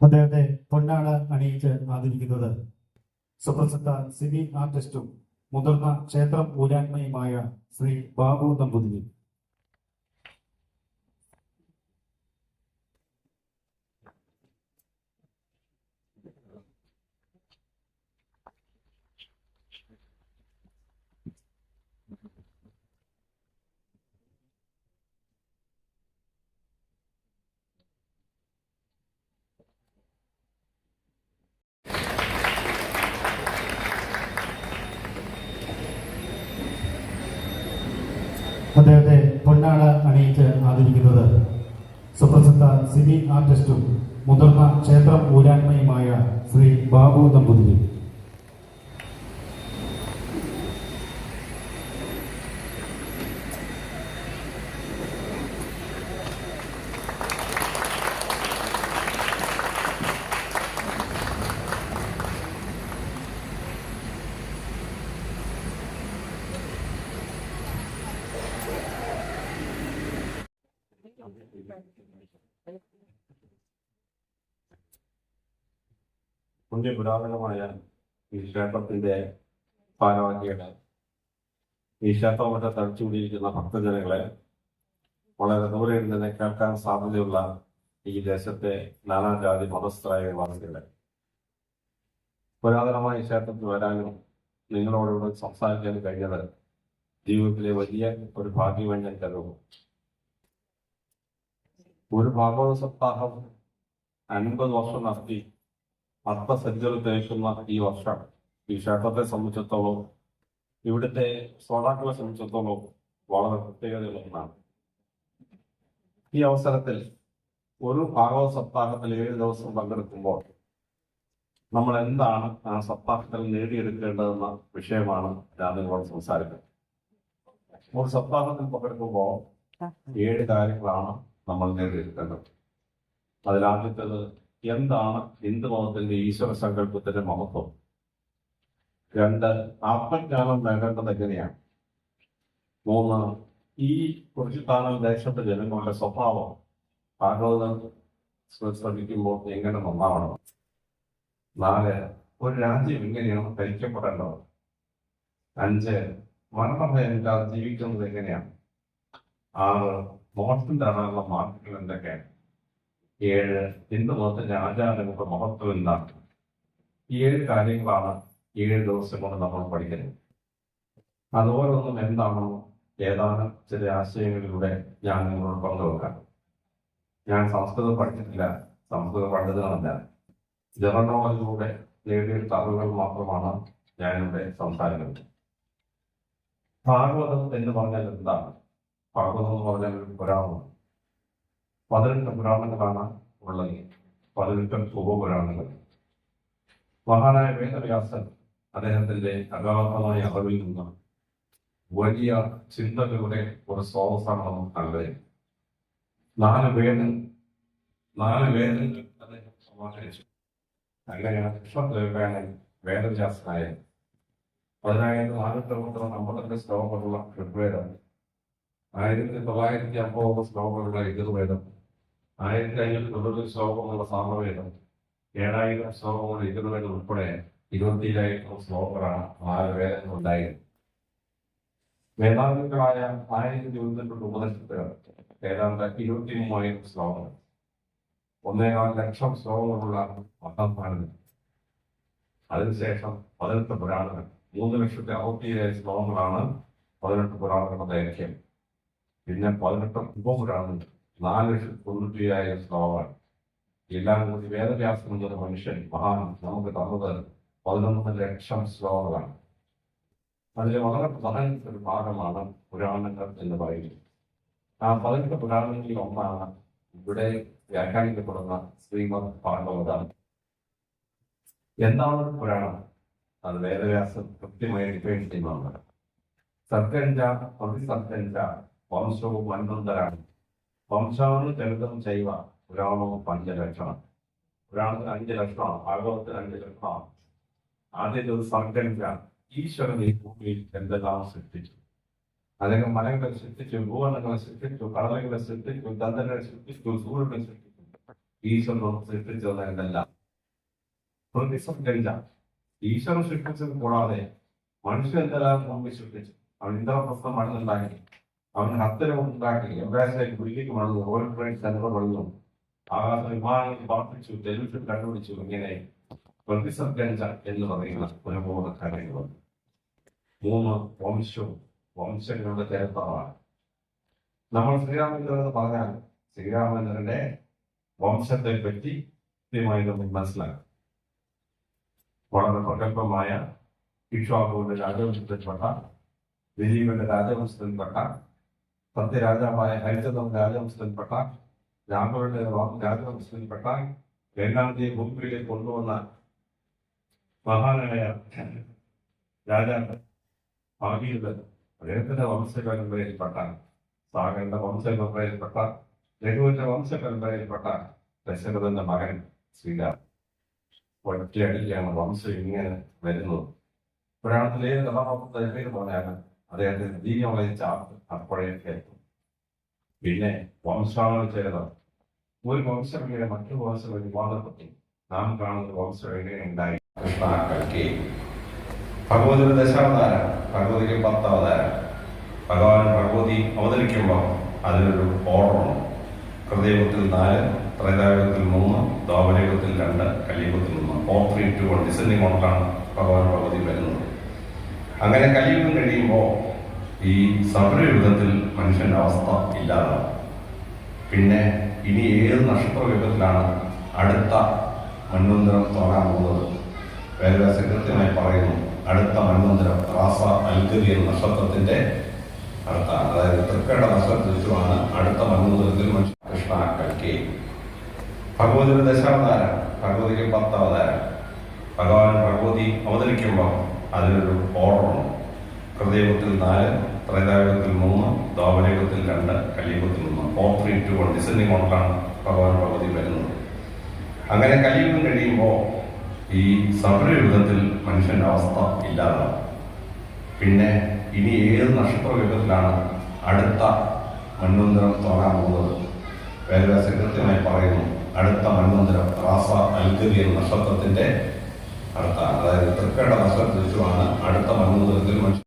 അദ്ദേഹത്തെ പൊന്നാട അണിയിച്ച് ആദരിക്കുന്നത്. സുപ്രസിദ്ധ സിനി ആർട്ടിസ്റ്റും മുതിർന്ന ക്ഷേത്രം ഊരാത്മയുമായ ശ്രീ ബാബു നമ്പൂതിരി അദ്ദേഹത്തെ പൊന്നാട അണിയിച്ച് ആദരിക്കുന്നത് സുപ്രസിദ്ധ സിനി ആർട്ടിസ്റ്റും മുതിർന്ന ക്ഷേത്രം ഊരാത്മയുമായ ശ്രീ ബാബു നമ്പൂതിരി പുണ്യപുരാതനമായ ഈ ക്ഷേത്രത്തിന്റെ ഭാരവാഹികളെ ഈ ക്ഷേത്രമൊക്കെ തടിച്ചുകൂടിയിരിക്കുന്ന ഭക്തജനങ്ങളെ വളരെ ദൂരെ തന്നെ കേൾക്കാൻ സാധ്യതയുള്ള ഈ ദേശത്തെ നാനാജാതി മതസ്ഥരായ വാസികളെ പുരാതനമായ ക്ഷേത്രത്തിൽ വരാനും നിങ്ങളോടുകൂടെ സംസാരിക്കാനും കഴിഞ്ഞത് ജീവിതത്തിലെ വലിയ ഒരു ഭാഗ്യമായി ഞാൻ കരുതുന്നു ഒരു ഭാഗവത സപ്താഹം അൻപത് വർഷം നടത്തി അർത്ഥസജ്ജകൾ തേക്കുന്ന ഈ വർഷം ഈ ക്ഷേത്രത്തെ സംബന്ധിച്ചിടത്തോളം ഇവിടുത്തെ ശ്രോതാക്കളെ സംബന്ധിച്ചിടത്തോളം വളരെ പ്രത്യേകതയുള്ള ഒന്നാണ്. ഈ അവസരത്തിൽ ഒരു ഭാഗവത സപ്താഹത്തിൽ ഏഴ് ദിവസം പങ്കെടുക്കുമ്പോൾ നമ്മൾ എന്താണ് ആ സപ്താഹത്തിൽ നേടിയെടുക്കേണ്ടതെന്ന വിഷയമാണ് ഞാൻ നിങ്ങളോട് സംസാരിക്കുന്നത് ഒരു സപ്താഹത്തിൽ പങ്കെടുക്കുമ്പോൾ ഏഴ് കാര്യങ്ങളാണ് നമ്മൾ നേടിയെടുക്കേണ്ടത്. അതിലാദ്യത്തേത് എന്താണ് ഹിന്ദു മതത്തിന്റെ ഈശ്വര സങ്കല്പത്തിന്റെ മഹത്വം? രണ്ട് ആത്മജ്ഞാനം നേടേണ്ടത് എങ്ങനെയാണ്? മൂന്ന് ഈ കുറിച്ചിത്താനം ദേശത്തെ ജനങ്ങളുടെ സ്വഭാവം. ഭാഗവതം ശ്രമിക്കുമ്പോൾ എങ്ങനെ നന്നാവണം? നാല് ഒരു രാജ്യം എങ്ങനെയാണ് ഭരിക്കപ്പെടേണ്ടത്? അഞ്ച് മരണഭയമില്ലാതെ ജീവിക്കുന്നത് എങ്ങനെയാണ്? ആറ് മോക്ഷത്തിൽ തരാനുള്ള മാർഗങ്ങൾ എന്തൊക്കെയാണ്? ഏഴ് ഹിന്ദു മതത്തിന്റെ ആചാരങ്ങളുടെ മഹത്വം എന്താണ്? ഈ ഏഴ് കാര്യങ്ങളാണ് ഏഴ് ദിവസം കൊണ്ട് നമ്മൾ പഠിക്കുന്നത്. അതുപോലൊന്നും എന്താണോ? ഏതാനും ചില ആശയങ്ങളിലൂടെ ഞാൻ നിങ്ങളോട് പങ്കുവെക്കാം ഞാൻ സംസ്കൃതം പഠിച്ചിട്ടില്ല. സംസ്കൃത പണ്ഡിതനല്ല. ജനറൽ നോളജിലൂടെ നേടിയെടുത്ത അറിവുകൾ മാത്രമാണ് ഞാനിവിടെ സംസാരിക്കുന്നത്. ഭാഗവതം എന്ന് പറഞ്ഞാൽ എന്താണ്? എന്ന് പറഞ്ഞാൽ പുരാണമാണ് പതിനെട്ട് പുരാണങ്ങളാണ് ഉള്ളത്. പതിനെട്ടും ഉപപുരാണങ്ങൾ മഹാനായ വേദവ്യാസൻ അദ്ദേഹത്തിന്റെ അഗാധമായ അറിവിൽ നിന്ന് വലിയ ചിന്തകളുടെ ഒരു സ്രോതസ്സാണ് കണ്ടത് നാല് വേദൻ നാല് വേദൻ അദ്ദേഹം സമാഹരിച്ചു. അങ്ങനെയാണ് വേദവ്യാസനായ പതിനായിരത്തി നാനൂറ്റി അറുപത്തി അമ്പത്തിരണ്ട് ശ്ലോകങ്ങളുള്ള ഋഗ്വേദം ആയിരത്തി തൊള്ളായിരത്തി അമ്പത് ശ്ലോകങ്ങളുള്ള യജുർവേദം ആയിരത്തി അഞ്ഞൂറ്റി തൊണ്ണൂറ് ശ്ലോകമുള്ള സാമവേദം ഏഴായിരം ശ്ലോകമുള്ള യജുർവേദം ഉൾപ്പെടെ ഇരുപത്തിയിലായിരം ശ്ലോകങ്ങളാണ് നാല് വേദങ്ങൾ ഉണ്ടായത്. വേദാന്തങ്ങളായ ആയിരത്തി ഇരുപത്തിരണ്ട് ഉപനിഷത്തുകൾ ഏതാണ്ട് ഇരുപത്തി മൂവായിരം ശ്ലോകങ്ങൾ. ഒന്നേകാൽ ലക്ഷം ശ്ലോകങ്ങളുള്ള മഹാഭാരതം. അതിനുശേഷം പതിനെട്ട് പുരാണങ്ങൾ മൂന്ന് ലക്ഷത്തി അറുപത്തിയേഴ് ശ്ലോകങ്ങളാണ് പതിനെട്ട് പുരാണങ്ങളുടെ ദൈർഘ്യം. പിന്നെ പതിനെട്ട് ഉപപുരാണങ്ങൾ നാല് ലക്ഷത്തി തൊണ്ണൂറ്റിയായിരം ശ്ലോകങ്ങൾ എല്ലാം കൂടി വേദവ്യാസം എന്നൊരു മനുഷ്യൻ മഹാൻ നമുക്ക് തന്നത് പതിനൊന്ന് ലക്ഷം ശ്ലോകങ്ങളാണ് അതിലെ വളരെ പ്രധാനപ്പെട്ട ഒരു ഭാഗമാണ് പുരാണങ്ങൾ എന്ന് പറയുന്നത്. ആ പതിനെട്ട് പുരാണങ്ങളിൽ ഒന്നാണ് ഇവിടെ വ്യാഖ്യാനിക്കപ്പെടുന്ന ശ്രീമദ് ഭാഗവതം. എന്താണ് പുരാണം? അത് വേദവ്യാസം കൃത്യമായി ഡിഫൈൻ ചെയ്യുന്നതാണ്. സത്യഞ്ച പ്രതിസത്യഞ്ച വംശവും വൻവന്തരാണ്. വംശാണ് ചരിതം ചെയ്യുക പുരാണവും പഞ്ചലക്ഷണം പുരാണത്തിന് അഞ്ച് ലക്ഷണമാണ് ഭാഗവത്തിന് അഞ്ച് ലക്ഷണമാണ് ആദ്യത്തെ ഒരു സങ്കഞ്ച ഈശ്വരൻ ഈ ഭൂമിയിൽ എന്തെല്ലാം സൃഷ്ടിച്ചു? അദ്ദേഹം മലകളെ സൃഷ്ടിച്ചു ഭൂവനങ്ങളെ സൃഷ്ടിച്ചു കടലകളെ സൃഷ്ടിച്ചു ചന്ദ്രനെ സൃഷ്ടിച്ചു സൂര്യനെ സൃഷ്ടിച്ചു. ഈശ്വരൻ സൃഷ്ടിച്ചതല്ല പ്രതിസന്ധ ഈശ്വരൻ സൃഷ്ടിച്ചത് കൂടാതെ മനുഷ്യൻ എന്തെല്ലാം ഭൂമി സൃഷ്ടിച്ചു? അവൻ ഇന്ദ്രപ്രസ്ഥം മണ്ണുണ്ടാക്കി അവൻ ഹസ്തരം ഉണ്ടാക്കി. എംബാസിലേക്ക് വീട്ടിലേക്ക് മണന്നു ഓരോ ഫ്രണ്ട്സ് സെന്റർ മണന്നു ആകാശ വിമാനങ്ങൾ പാർപ്പിച്ചു ടെലിവിഷൻ കണ്ടുപിടിച്ചു ഇങ്ങനെ പ്രതിസന്ധ എന്ന് പറയുന്ന മൂന്ന് കാര്യങ്ങൾ മൂന്ന് വംശവും വംശങ്ങളുടെ ചരിത്രമാണ്. നമ്മൾ ശ്രീരാമചന്ദ്രൻ പറഞ്ഞാൽ ശ്രീരാമചന്ദ്രന്റെ വംശത്തെ പറ്റി കൃത്യമായി നമ്മൾ മനസ്സിലാക്കും വളരെ പ്രഗത്ഭമായ ഇക്ഷാബുവിന്റെ രാജവംശത്തിൽപ്പെട്ട ദിലീപിന്റെ രാജവംശത്തിൽപ്പെട്ട സത്യരാജാവായ ഹരിചന്ദ്രന്റെ രാജവംശത്തിൽപ്പെട്ട രാമയുടെ രാജവംശത്തിൽപ്പെട്ട രണ്ടാമത്തെ ഭൂമിയിലേക്ക് കൊണ്ടുവന്ന മഹാനായ രാജാവ് ഭാഗീരഥൻ അദ്ദേഹത്തിന്റെ വംശപരമ്പരയിൽപ്പെട്ട സാഗരന്റെ വംശപരമ്പരയിൽപ്പെട്ട രഘുവിന്റെ വംശപരമ്പരയിൽപ്പെട്ട ദശരഥന്റെ മകൻ ശ്രീരാം ഒറ്റയടിക്കാണ് വംശം ഇങ്ങനെ വരുന്നത്. പുരാണത്തിലെ കഥാപാത്രത്തെ പേര് പറഞ്ഞാലും അദ്ദേഹത്തെ ദീനമായ ചാർത്ത് അപ്പോഴേ കേൾക്കും പിന്നെ വംശാവളി ചെയ്ത ഒരു വംശം മറ്റു വംശം വിവാദപ്പെട്ടു നാം കാണുന്ന വംശം എങ്ങനെ ഉണ്ടായി? ഭഗവതിയുടെ ദശാവതാരം ഭഗവതിക്ക് പത്ത് ഭഗവാൻ ഭഗവതി അവതരിക്കുമ്പോൾ അതിനൊരു ഓർഡറുണ്ട് ഹൃദയത്തിൽ നാല് ത്രൈതായുഗത്തിൽ മൂന്ന് ദ്വാപരയുഗത്തിൽ രണ്ട് കലിയുഗത്തിൽ മൂന്ന്. Four three two one descending ഓർഡറാണ് ഭഗവാൻ ഭഗവതി വരുന്നത്? അങ്ങനെ കലിയുഗം കഴിയുമ്പോൾ ഈ സബരയുഗത്തിൽ മനുഷ്യന്റെ അവസ്ഥ ഇല്ലാതാവും. പിന്നെ ഇനി ഏത് നക്ഷത്രയുഗത്തിലാണ് അടുത്ത മന്വന്തരം തുടങ്ങാൻ പോകുന്നത്? വേദവ്യാസ കൃത്യമായി പറയുന്നു അടുത്ത മന്വന്തരം റാസ അൽഗതി എന്ന നക്ഷത്രത്തിന്റെ അടുത്താണ്. അതായത് തൃക്കേട നക്ഷത്രമാണ് അടുത്ത മന്വന്തരത്തിൽ മനുഷ്യ കൃഷ്ണ കൽക്കി. ഭഗവതിയുടെ ദശാവതാരം ഭഗവതിക്ക് പത്ത് അവതാരം ഭഗവാൻ ഭഗവതി അവതരിക്കുമ്പോൾ അതിനൊരു ഓർഡറുണ്ട് ഹൃദയത്തിൽ നാല് ത്രൈതായുഗത്തിൽ മൂന്ന് ദ്വാപരയുഗത്തിൽ രണ്ട് കലിയുഗത്തിൽ മൂന്ന് four three two one descending ഓർഡറാണ് ഭഗവാൻ ഭഗവതി വരുന്നത്. അങ്ങനെ കലിയുഗം കഴിയുമ്പോൾ ഈ സബരയുഗത്തിൽ മനുഷ്യന്റെ അവസ്ഥ ഇല്ലാതാവും. പിന്നെ ഇനി ഏത് നക്ഷത്രയുഗത്തിലാണ് അടുത്ത മന്വന്തരം തുടങ്ങാൻ പോകുന്നത്? വേദവ്യാസ കൃത്യമായി പറയുന്നു അടുത്ത മന്വന്തരം റാസ അൽഗതി എന്ന നക്ഷത്രത്തിന്റെ അടുത്താണ്. അതായത് തൃക്കേട നക്ഷത്രത്തിലാണ് അടുത്ത മന്വന്തരത്തിൽ മനുഷ്യ